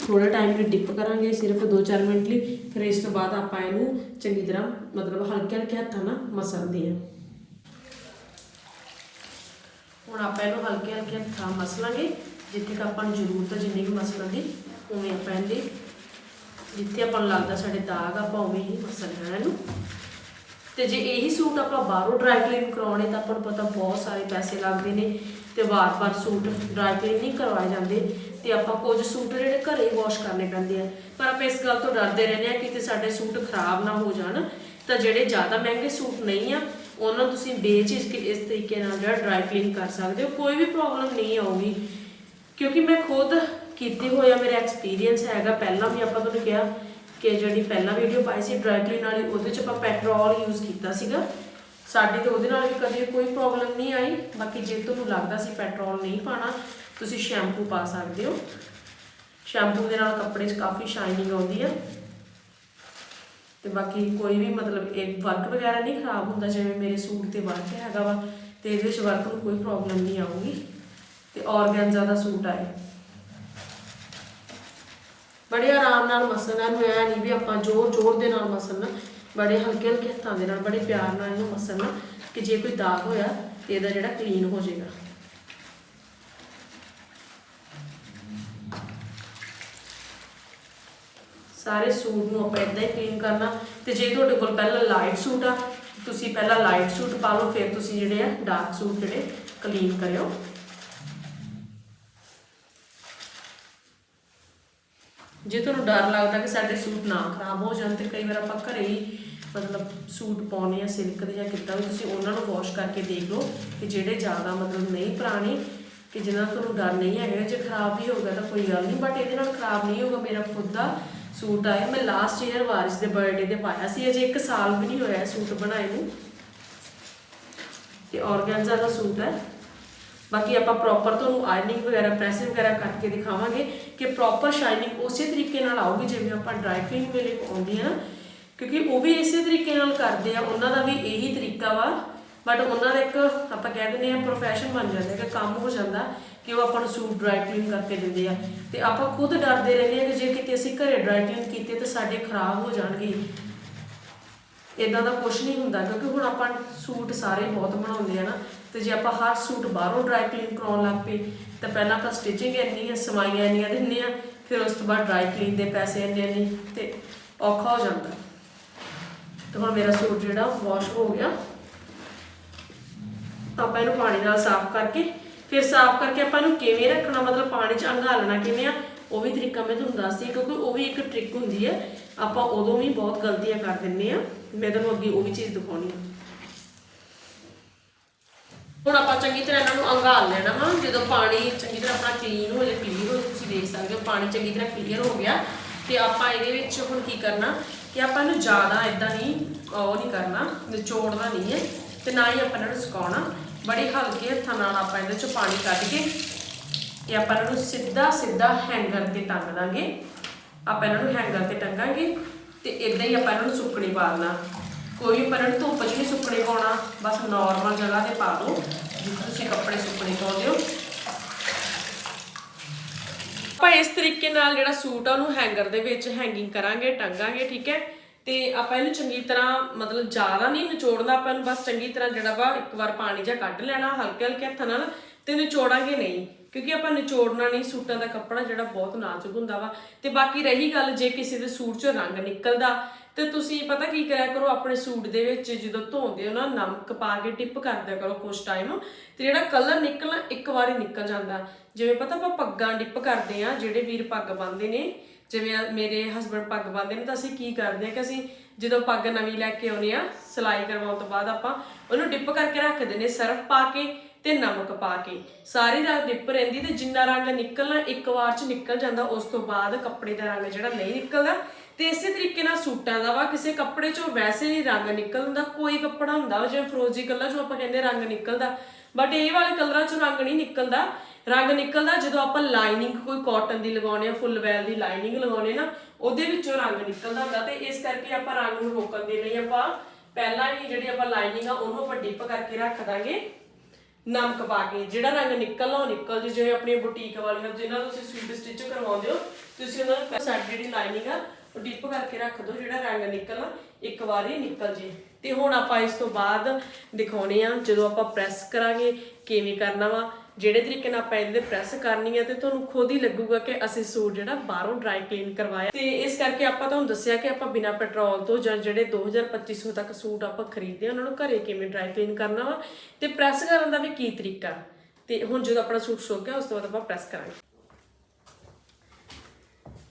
ਥੋੜਾ ਟਾਈਮ ਲਈ ਡਿਪ ਕਰਾਂਗੇ, ਸਿਰਫ 2-4 ਮਿੰਟ ਲਈ, ਫਿਰ ਇਸ ਤੋਂ ਬਾਅਦ ਆਪਾਂ ਇਹਨੂੰ ਚੰਗੀ ਤਰ੍ਹਾਂ ਮਤਲਬ ਹਲਕੇ ਹਲਕੇ ਹੱਥਾਂ ਨਾਲ ਮਸਲਦੇ ਹਾਂ ਹੁਣ ਆਪਾਂ ਇਹਨੂੰ ਹਲਕੇ ਹਲਕੇ ਹੱਥਾਂ ਮਸਲਾਂਗੇ, ਜਿੱਥੇ ਕਿ ਆਪਾਂ ਨੂੰ ਜ਼ਰੂਰਤ ਹੈ ਜਿੰਨੀ ਕੁ ਮਸਲਣ ਦੀ, ਉਵੇਂ ਆਪਾਂ ਇਹਦੇ ਜਿੱਥੇ ਆਪਾਂ ਨੂੰ ਲੱਗਦਾ ਸਾਡੇ ਦਾਗ ਆ, ਆਪਾਂ ਉਵੇਂ ਹੀ ਮਸਲਣਾ ਇਹਨੂੰ। ਤੇ ਜੇ ਇਹੀ ਸੂਟ ਆਪਾਂ ਬਾਹਰੋਂ ਡਰਾਈ ਕਲੀਨ ਕਰਾਉਣੇ ਤਾਂ ਆਪਾਂ ਨੂੰ ਪਤਾ ਬਹੁਤ ਸਾਰੇ ਪੈਸੇ ਲੱਗਦੇ ਨੇ ਤੇ ਵਾਰ-ਵਾਰ ਸੂਟ ਡਰਾਈ ਕਲੀਨ ਨਹੀਂ ਕਰਵਾਏ ਜਾਂਦੇ ਤੇ ਆਪਾਂ ਕੁਝ ਸੂਟ ਜਿਹੜੇ ਘਰੇ ਵਾਸ਼ ਕਰਨੇ ਪੈਂਦੇ ਆ। ਪਰ ਆਪਾਂ ਇਸ ਗੱਲ ਤੋਂ ਡਰਦੇ ਰਹਿੰਦੇ ਆ ਕਿ ਕਿਤੇ ਸਾਡੇ ਸੂਟ ਖਰਾਬ ਨਾ ਹੋ ਜਾਣ ਤਾਂ ਜਿਹੜੇ ਜ਼ਿਆਦਾ ਮਹਿੰਗੇ ਸੂਟ ਨਹੀਂ ਆ ਉਹਨਾਂ ਨੂੰ ਤੁਸੀਂ ਬੇਝਿਜਕ ਇਸ ਤਰੀਕੇ ਨਾਲ ਜਿਹੜਾ ਡਰਾਈ ਕਲੀਨ ਕਰ ਸਕਦੇ ਹੋ। ਕੋਈ ਵੀ ਪ੍ਰੋਬਲਮ ਨਹੀਂ ਆਊਗੀ। ਕਿਉਂਕਿ ਮੈਂ ਖੁਦ ਕੀਤੀ ਹੋਇਆ ਮੇਰਾ ਐਕਸਪੀਰੀਅੰਸ ਹੈਗਾ। ਪਹਿਲਾਂ ਵੀ ਆਪਾਂ ਤੁਹਾਨੂੰ ਕਿਹਾ ਕਿ ਜਿਹੜੀ ਪਹਿਲਾਂ ਵੀਡੀਓ ਪਾਈ ਸੀ ਡਰਾਈ ਕਲੀਨ ਵਾਲੀ, ਉਹਦੇ ਚ ਆਪਾਂ ਪੈਟਰੋਲ ਯੂਜ਼ ਕੀਤਾ ਸੀਗਾ। ਸਾਡੀ ਤੇ ਉਹਦੇ ਨਾਲ ਵੀ ਕਦੇ ਕੋਈ ਪ੍ਰੋਬਲਮ ਨਹੀਂ ਆਈ। ਬਾਕੀ ਜੇ ਤੁਹਾਨੂੰ ਲੱਗਦਾ ਸੀ ਪੈਟਰੋਲ ਨਹੀਂ ਪਾਣਾ ਤੁਸੀਂ ਸ਼ੈਂਪੂ ਪਾ ਸਕਦੇ ਹੋ। ਸ਼ੈਂਪੂ ਦੇ ਨਾਲ ਕੱਪੜੇ 'ਚ ਕਾਫੀ ਸ਼ਾਈਨਿੰਗ ਆਉਂਦੀ ਆ। ਤੇ ਬਾਕੀ ਕੋਈ ਵੀ ਮਤਲਬ ਇਹ ਵਰਕ ਵਗੈਰਾ ਨਹੀਂ ਖਰਾਬ ਹੁੰਦਾ, ਜਿਵੇਂ ਮੇਰੇ ਸੂਟ ਤੇ ਵਰਕ ਹੈਗਾ ਵਾ, ਤੇ ਇਹਦੇ ਵਿੱਚ ਵਰਕ ਨੂੰ ਕੋਈ ਪ੍ਰੋਬਲਮ ਨਹੀਂ ਆਊਗੀ। ਤੇ ਔਰਗੈਂਜ਼ਾ ਦਾ ਸੂਟ ਆਏ ਬੜੇ ਆਰਾਮ ਨਾਲ ਮਸਲਣਾ ਨੂੰ ਐ ਨਹੀਂ ਵੀ ਆਪਾਂ ਜ਼ੋਰ ਜ਼ੋਰ ਦੇ ਨਾਲ ਮਸਲਣਾ ਬੜੇ ਹਲਕੇ ਹਲਕੇ ਹੱਥਾਂ ਦੇ ਨਾਲ, ਬੜੇ ਪਿਆਰ ਨਾਲ ਇਹਨੂੰ ਮਸਲਣਾ ਕਿ ਜੇ ਕੋਈ ਦਾਗ ਹੋਇਆ ਤੇ ਇਹਦਾ ਜਿਹੜਾ ਕਲੀਨ ਹੋ ਜਾਏਗਾ। ਸਾਰੇ ਸੂਟ ਨੂੰ ਆਪਾਂ ਇਦਾਂ ਹੀ ਕਲੀਨ ਕਰਨਾ, ਤੇ ਜੇ ਤੁਹਾਡੇ ਕੋਲ ਪਹਿਲਾਂ ਲਾਈਟ ਸੂਟ ਆ, ਤੁਸੀਂ ਪਹਿਲਾਂ ਲਾਈਟ ਸੂਟ ਪਾ ਲਓ, ਫਿਰ ਤੁਸੀਂ ਜਿਹੜੇ ਆ ਡਾਰਕ ਸੂਟ ਜਿਹੜੇ ਕਲੀਨ ਕਰਿਓ। ਜੇ ਤੁਹਾਨੂੰ ਡਰ ਲੱਗਦਾ ਕਿ ਸਾਡੇ ਸੂਟ ਨਾ ਖਰਾਬ ਹੋ ਜਾਣ ਤੇ ਕਈ ਵਾਰ ਆਪਾਂ ਘਰੇ ਹੀ ਮਤਲਬ ਸੂਟ ਪਾਉਣੇ ਆ ਸਿਲਕ ਦੇ ਜਾਂ ਕਿੱਦਾਂ ਵੀ ਤੁਸੀਂ ਉਹਨਾਂ ਨੂੰ ਵਾਸ਼ ਕਰਕੇ ਦੇਖ ਲਓ ਕਿ ਜਿਹੜੇ ਜ਼ਿਆਦਾ ਮਤਲਬ ਨਹੀਂ ਪੁਰਾਣੇ ਕਿ ਜਿਹਨਾਂ ਦਾ ਤੁਹਾਨੂੰ ਡਰ ਨਹੀਂ ਹੈਗਾ, ਜੇ ਖਰਾਬ ਵੀ ਹੋਗਾ ਤਾਂ ਕੋਈ ਗੱਲ ਨਹੀਂ ਬਟ ਇਹਦੇ ਨਾਲ ਖਰਾਬ ਨਹੀਂ ਹੋਊਗਾ, ਮੇਰਾ ਖੁਦ ਦਾ ਸੂਟ ਆਇਆ। ਮੈਂ ਲਾਸਟ ਈਅਰ ਵਾਰਿਸ ਦੇ ਬਰਥਡੇ ਤੇ ਪਾਇਆ ਸੀ, ਅਜੇ 1 ਸਾਲ ਵੀ ਨਹੀਂ ਹੋਇਆ ਸੂਟ ਬਣਾਏ ਨੂੰ। ਤੇ ਔਰਗੈਂਜ਼ਾ ਦਾ ਸੂਟ ਹੈ। ਬਾਕੀ ਆਪਾਂ ਪ੍ਰੋਪਰ ਤੁਹਾਨੂੰ ਆਇਰਨਿੰਗ ਵਗੈਰਾ ਪ੍ਰੈਸਿੰਗ ਵਗੈਰਾ ਕਰਕੇ ਦਿਖਾਵਾਂਗੇ ਕਿ ਪ੍ਰੋਪਰ ਸ਼ਾਈਨਿੰਗ ਉਸੇ ਤਰੀਕੇ ਨਾਲ ਆਊਗੀ ਜਿਵੇਂ ਆਪਾਂ ਡਰਾਈ ਕਲੀਨ ਵੇਲੇ ਆਉਂਦੀ ਹੈ। ਨਾ ਕਿਉਂਕਿ ਉਹ ਵੀ ਇਸੇ ਤਰੀਕੇ ਨਾਲ ਕਰਦੇ ਆ, ਉਹਨਾਂ ਦਾ ਵੀ ਇਹੀ ਤਰੀਕਾ ਵਾ। ਬਟ ਉਹਨਾਂ ਦਾ ਇੱਕ ਆਪਾਂ ਕਹਿ ਦਿੰਦੇ ਆ ਪ੍ਰੋਫੈਸ਼ਨ ਬਣ ਜਾਂਦਾ ਕਿ ਕੰਮ ਹੋ ਜਾਂਦਾ ਕਿ ਉਹ ਆਪਾਂ ਨੂੰ ਸੂਟ ਡਰਾਈ ਕਲੀਨ ਕਰਕੇ ਦਿੰਦੇ ਆ। ਤੇ ਆਪਾਂ ਖੁਦ ਡਰਦੇ ਰਹਿੰਦੇ ਆ ਕਿ ਜੇ ਕਿਤੇ ਅਸੀਂ ਘਰੇ ਡਰਾਈ ਕਲੀਨ ਕੀਤੇ ਤਾਂ ਸਾਡੇ ਖਰਾਬ ਹੋ ਜਾਣਗੇ। ਇਦਾਂ ਦਾ ਕੁਝ ਨਹੀਂ ਹੁੰਦਾ, ਕਿਉਂਕਿ ਹੁਣ ਆਪਾਂ ਸੂਟ ਸਾਰੇ ਬਹੁਤ ਬਣਾਉਂਦੇ ਆ ਨਾ ਤੇ ਜੇ ਆਪਾਂ ਹਰ ਸੂਟ ਬਾਹਰੋਂ ਡਰਾਈ ਕਲੀਨ ਕਰਾਉਣ ਲੱਗ ਪਏ, ਤਾਂ ਪਹਿਲਾਂ ਆਪਾਂ ਸਟਿਚਿੰਗ ਇੰਨੀ ਹੈ ਸਵਾਈਆਂ ਇੰਨੀਆਂ ਦਿੰਦੇ ਆ ਫਿਰ ਉਸ ਤੋਂ ਬਾਅਦ ਡਰਾਈ ਕਲੀਨ ਦੇ ਪੈਸੇ ਇੰਨੇ ਨਹੀਂ ਤੇ ਔਖਾ ਹੋ ਜਾਂਦਾ। ਤੇ ਹੁਣ ਮੇਰਾ ਸੂਟ ਜਿਹੜਾ ਵਾਸ਼ ਹੋ ਗਿਆ। ਆਪਾਂ ਇਹਨੂੰ ਪਾਣੀ ਨਾਲ ਸਾਫ਼ ਕਰਕੇ, ਫਿਰ ਸਾਫ਼ ਕਰਕੇ ਆਪਾਂ ਇਹਨੂੰ ਕਿਵੇਂ ਰੱਖਣਾ, ਮਤਲਬ ਪਾਣੀ 'ਚ ਅੰਗਾਲਣਾ ਕਿਵੇਂ ਆ, ਉਹ ਵੀ ਤਰੀਕਾ ਮੈਂ ਤੁਹਾਨੂੰ ਦੱਸਦੀ ਕਿਉਂਕਿ ਉਹ ਵੀ ਇੱਕ ਟ੍ਰਿਕ ਹੁੰਦੀ ਹੈ ਆਪਾਂ ਉਦੋਂ ਵੀ ਬਹੁਤ ਗਲਤੀਆਂ ਕਰ ਦਿੰਨੇ ਆ। ਮੈਂ ਤੁਹਾਨੂੰ ਅੱਗੇ ਉਹ ਵੀ ਚੀਜ਼ ਦਿਖਾਉਣੀ ਆ। ਹੁਣ ਆਪਾਂ ਚੰਗੀ ਤਰ੍ਹਾਂ ਇਹਨਾਂ ਨੂੰ ਅੰਗਾਲ ਲੈਣਾ ਵਾ, ਜਦੋਂ ਪਾਣੀ ਚੰਗੀ ਤਰ੍ਹਾਂ ਆਪਣਾ ਕਲੀਨ ਹੋ ਜਾਏ ਕਲੀਅਰ ਹੋ ਤੁਸੀਂ ਦੇਖ ਸਕਦੇ ਹੋ ਪਾਣੀ ਚੰਗੀ ਤਰ੍ਹਾਂ ਕਲੀਅਰ ਹੋ ਗਿਆ। ਤੇ ਆਪਾਂ ਇਹਦੇ ਵਿੱਚ ਹੁਣ ਕੀ ਕਰਨਾ ਕਿ ਆਪਾਂ ਇਹਨੂੰ ਜ਼ਿਆਦਾ ਇਦਾਂ ਨਹੀਂ, ਉਹ ਨਹੀਂ ਕਰਨਾ, ਨਿਚੋੜਨਾ ਨਹੀਂ ਹੈ ਤੇ ਨਾ ਹੀ ਆਪਾਂ ਇਹਨਾਂ ਨੂੰ ਸੁਕਾਉਣਾ। ਬੜੇ ਹਲਕੇ ਹੱਥਾਂ ਨਾਲ ਆਪਾਂ ਇਹਦੇ ਚੋਂ ਪਾਣੀ ਕੱਢ ਕੇ ਇਹ ਆਪਾਂ ਇਹਨਾਂ ਨੂੰ ਸਿੱਧਾ ਸਿੱਧਾ ਹੈਂਗਰ ਤੇ ਟੰਗ ਦਾਂਗੇ। ਆਪਾਂ ਇਹਨਾਂ ਨੂੰ ਹੈਂਗਰ ਤੇ ਟੰਗਾਂਗੇ ਤੇ ਇਦਾਂ ਹੀ ਆਪਾਂ ਇਹਨਾਂ ਨੂੰ ਸੁੱਕਣੇ ਪਾ ਦੇਣਾ। ਕੋਈ ਵੀ ਧੁੱਪ 'ਚ ਨਹੀਂ ਸੁੱਕਣੇ ਪਾਉਣਾ, ਬਸ ਨਾਰਮਲ ਜਗ੍ਹਾ ਤੇ ਪਾ ਦਿਓ ਜਿੱਥੇ ਤੁਸੀਂ ਕੱਪੜੇ ਸੁੱਕਣੇ ਪਾਉਂਦੇ ਹੋ। ਆਪਾਂ ਇਸ ਤਰੀਕੇ ਨਾਲ ਜਿਹੜਾ ਸੂਟ ਆ, ਉਹਨੂੰ ਹੈਂਗਰ ਦੇ ਵਿੱਚ ਹੈਂਗਿੰਗ ਕਰਾਂਗੇ, ਟੰਗਾਂਗੇ, ਠੀਕ ਹੈ? ਤੇ ਆਪਾਂ ਇਹਨੂੰ ਚੰਗੀ ਤਰ੍ਹਾਂ ਮਤਲਬ ਜ਼ਿਆਦਾ ਨਹੀਂ ਨਿਚੋੜਨਾ, ਆਪਾਂ ਇਹਨੂੰ ਬਸ ਚੰਗੀ ਤਰ੍ਹਾਂ ਜਿਹੜਾ ਵਾ ਇੱਕ ਵਾਰ ਪਾਣੀ ਜਾਂ ਕੱਢ ਲੈਣਾ, ਹਲਕੇ ਹਲਕੇ ਹੱਥਾਂ ਨਾਲ ਤੇ ਨਿਚੋੜਾਂਗੇ ਨਹੀਂ, ਕਿਉਂਕਿ ਆਪਾਂ ਨਿਚੋੜਨਾ ਨਹੀਂ, ਸੂਟਾਂ ਦਾ ਕੱਪੜਾ ਜਿਹੜਾ ਬਹੁਤ ਨਾਜ਼ੁਕ ਹੁੰਦਾ ਵਾ। ਤੇ ਬਾਕੀ ਰਹੀ ਗੱਲ, ਜੇ ਕਿਸੇ ਦੇ ਸੂਟ 'ਚੋਂ ਰੰਗ ਨਿਕਲਦਾ ਤੇ ਤੁਸੀਂ ਪਤਾ ਕੀ ਕਰਿਆ ਕਰੋ, ਆਪਣੇ ਸੂਟ ਦੇ ਵਿੱਚ ਜਦੋਂ ਧੋਂਦੇ ਹੋ ਨਾ, ਨਮਕ ਪਾ ਕੇ ਟਿਪ ਕਰਦਿਆ ਕਰੋ ਕੁਝ ਟਾਈਮ ਤੇ ਜਿਹੜਾ ਕਲਰ ਨਿਕਲਣਾ ਇੱਕ ਵਾਰੀ ਨਿਕਲ ਜਾਂਦਾ। ਜਿਵੇਂ ਪਤਾ ਆਪਾਂ ਪੱਗਾਂ ਡਿਪ ਕਰਦੇ ਆ ਜਿਹੜੇ ਵੀਰ ਪੱਗ ਬੰਨਦੇ ਨੇ, ਜਿਵੇਂ ਮੇਰੇ ਹਸਬੰਡ ਪੱਗ ਬੰਨਦੇ ਨੇ, ਤਾਂ ਅਸੀਂ ਕੀ ਕਰਦੇ ਆ ਕਿ ਅਸੀਂ ਜਦੋਂ ਪੱਗ ਨਵੀਂ ਲੈ ਕੇ ਆਉਨੇ ਆ ਸਿਲਾਈ ਕਰਵਾਉਣ ਤੋਂ ਬਾਅਦ ਆਪਾਂ ਉਹਨੂੰ ਡਿਪ ਕਰਕੇ ਰੱਖ ਦਿੰਦੇ ਸਰਫ ਪਾ ਕੇ ਤੇ ਨਮਕ ਪਾ ਕੇ। ਸਾਰੀ ਰਾਤ ਡਿਪ ਰਹਿੰਦੀ ਤੇ ਜਿੰਨਾ ਰੰਗ ਨਿਕਲਣਾ, ਇੱਕ ਵਾਰ ਚ ਨਿਕਲ ਜਾਂਦਾ, ਉਸ ਤੋਂ ਬਾਅਦ ਕੱਪੜੇ ਦਾ ਰੰਗ ਜਿਹੜਾ ਨਹੀਂ ਨਿਕਲਦਾ। ਤੇ ਇਸੇ ਤਰੀਕੇ ਨਾਲ ਸੂਟਾਂ ਦਾ ਵਾ, ਕਿਸੇ ਕੱਪੜੇ ਚੋਂ ਵੈਸੇ ਹੀ ਰੰਗ ਨਿਕਲਦਾ ਕੋਈ ਕੱਪੜਾ ਹੁੰਦਾ ਵਾ, ਜਿਵੇਂ ਫਰੋਜ਼ੀ ਕਲਰ ਜੋ ਆਪਾਂ ਕਹਿੰਦੇ ਰੰਗ ਨਿਕਲਦਾ। ਬਟ ਇਹ ਵਾਲੇ ਕਲਰਾਂ ਚੋਂ ਰੰਗ ਨਹੀਂ ਨਿਕਲਦਾ। ਰੰਗ ਨਿਕਲਦਾ ਜਦੋਂ ਆਪਾਂ ਲਾਈਨਿੰਗ ਕੋਈ ਕਾਟਨ ਦੀ ਲਗਾਉਣੇ ਆ ਫੁੱਲ ਵੈਲ ਦੀ ਲਾਈਨਿੰਗ ਲਗਾਉਣੇ ਨਾ, ਉਹਦੇ ਵਿੱਚੋਂ ਰੰਗ ਨਿਕਲਦਾ ਹੁੰਦਾ ਤੇ ਇਸ ਕਰਕੇ ਆਪਾਂ ਰੰਗ ਨੂੰ ਰੋਕਣ ਦੇ ਲਈ ਆਪਾਂ ਪਹਿਲਾਂ ਹੀ ਜਿਹੜੀ ਆਪਾਂ ਲਾਈਨਿੰਗ ਆ, ਉਹਨੂੰ ਆਪਾਂ ਡਿਪ ਕਰਕੇ ਰੱਖ ਦਾਂਗੇ। ਨਮਕ ਪਾ ਕੇ, ਜਿਹੜਾ ਰੰਗ ਨਿਕਲਣਾ ਉਹ ਨਿਕਲ ਜੇ, ਜਿਵੇਂ ਆਪਣੀ ਬੁਟੀਕ ਵਾਲੀਆਂ, ਜਿਨ੍ਹਾਂ ਤੋਂ ਤੁਸੀਂ ਸੂਟ ਸਟਿਚ ਕਰਵਾਉਂਦੇ ਹੋ, ਤੁਸੀਂ ਉਹਨਾਂ ਨੂੰ ਸਾਡੀ ਜਿਹੜੀ ਲਾਈਨਿੰਗ ਆ, ਉਹ ਡਿਪ ਕਰਕੇ ਰੱਖ ਦਿਓ, ਜਿਹੜਾ ਰੰਗ ਨਿਕਲਣਾ, ਇੱਕ ਵਾਰੀ ਨਿਕਲ ਜੇ। ਤੇ ਹੁਣ ਆਪਾਂ ਇਸ ਤੋਂ ਬਾਅਦ ਦਿਖਾਉਣੇ ਆ, ਜਦੋਂ ਆਪਾਂ ਪ੍ਰੈਸ ਕਰਾਂਗੇ, ਕਿਵੇਂ ਕਰਨਾ ਵਾ ਜਿਹੜੇ ਤਰੀਕੇ ਨਾਲ ਆਪਾਂ ਇਹਦੇ ਪ੍ਰੈਸ ਕਰਨੀ ਹੈ ਤੇ ਤੁਹਾਨੂੰ ਖੁਦ ਹੀ ਲੱਗੂਗਾ ਕਿ ਅਸੀਂ ਸੂਟ ਜਿਹੜਾ ਬਾਹਰੋਂ ਡਰਾਈ ਕਲੀਨ ਕਰਵਾਇਆ। ਤੇ ਇਸ ਕਰਕੇ ਆਪਾਂ ਤੁਹਾਨੂੰ ਦੱਸਿਆ ਕਿ ਆਪਾਂ ਬਿਨਾ ਪੈਟਰੋਲ ਤੋਂ ਜਾਂ ਜਿਹੜੇ 2250 ਤੱਕ ਸੂਟ ਆਪਾਂ ਖਰੀਦਦੇ ਆ, ਉਹਨਾਂ ਨੂੰ ਘਰੇ ਕਿਵੇਂ ਡਰਾਈ ਕਲੀਨ ਕਰਨਾ ਵਾ ਤੇ ਪ੍ਰੈਸ ਕਰਨ ਦਾ ਵੀ ਕੀ ਤਰੀਕਾ? ਤੇ ਹੁਣ ਜਦੋਂ ਆਪਣਾ ਸੂਟ ਸੁੱਕ ਗਿਆ, ਉਸ ਤੋਂ ਬਾਅਦ ਆਪਾਂ ਪ੍ਰੈਸ ਕਰਾਂਗੇ।